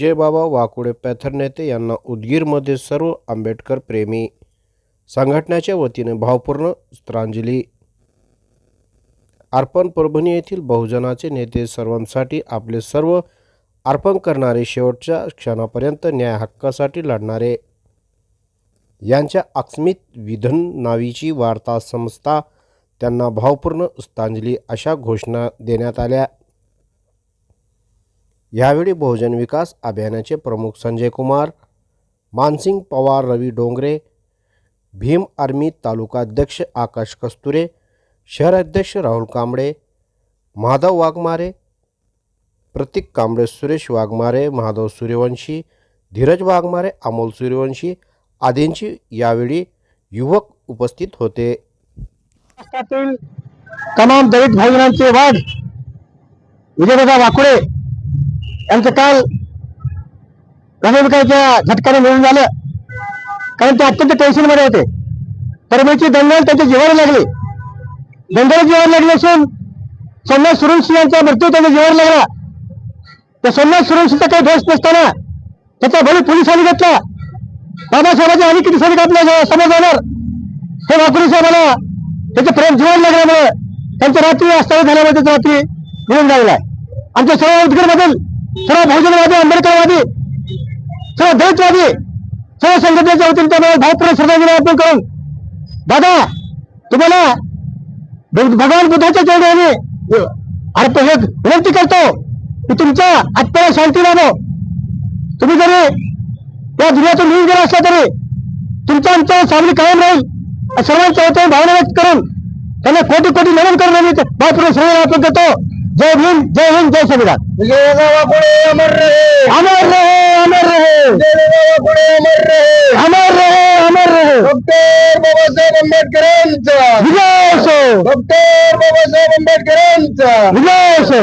विजयबाबा Wakude Panther नेते यांना उदगीरमध्ये सर्व आंबेडकर प्रेमी संघटनेच्या वतीने भावपूर्ण स्त्रांजली अर्पण परभणी येथील बहुजनाचे नेते सर्वांसाठी आपले सर्व अर्पण करणारे शेवटच्या क्षणापर्यंत न्याय हक्कासाठी लढणारे यांच्या आकस्मित विधन नावीची वार्ता समजता त्यांना भावपूर्ण श्रद्धांजली अशा घोषणा देण्यात आल्या. यावेळी बहुजन विकास अभियानाचे प्रमुख संजय कुमार मानसिंग पवार रवी डोंगरे भीम आर्मी तालुका अध्यक्ष आकाश कस्तुरे शहर अध्यक्ष राहुल कांबळे माधव वाघमारे प्रतीक कांबळे सुरेश वाघमारे महादेव सूर्यवंशी धीरज वाघमारे अमोल सूर्यवंशी आदींची यावेळी युवक उपस्थित होते. तमाम दलित भाईनांचे वाद. विजयदा वाकुळे यांचं काल हृदयविकाराच्या झटकाने मिळून झालं. कारण ते अत्यंत टेन्शनमध्ये होते. परमेची दंगल त्यांच्या जीवावर लागली. दंगल जीवावर लागली असून सोमनाथ सुरवंशी यांचा मृत्यू त्यांच्या जीवावर लागला. त्या सोमनाथ सुरुंशीचा काही दोष नसताना त्याचा बळी पोलिसांनी घेतला. बाबासाहेबांच्या आणि किती सैनिक आपल्यासमोर जाणार हे वाकुळे साहेबाला त्याचं प्रेम जीवन लागल्यामुळे त्यांच्या रात्री असताना झाल्यामुळे त्याचं रात्री मिळून लागलाय आमच्या सर्व बदल सर्व बहुजनवादी आंबेडकरवादी सर्व दलितवादी सर्व संघटनेच्या वतीने त्यामुळे भावपूर्ण श्रद्धांजली अर्पण करून दादा तुम्हाला भगवान बुद्धाच्या चरणी आम्ही अर्पण हे विनंती करतो की तुमच्या आत्म्याला शांती लाभो. तुम्ही जरी या दुनियातून निघून गेला असला तरी तुमच्या आमच्या सामने कायम राहील. सर्वांच्या वतीने भावना व्यक्त करून त्यांना कोटी कोटी नमन करून आम्ही भावपूर्ण श्रेय अर्पण करतो. जय भीम जय हिंद जय संविधान अमर रहे अमर रहे अमर रहे अमर रहे अमर रहे डॉक्टर बाबासाहेब आंबेडकरांचा विजय असो डॉक्टर बाबासाहेब आंबेडकरांचा विजय असो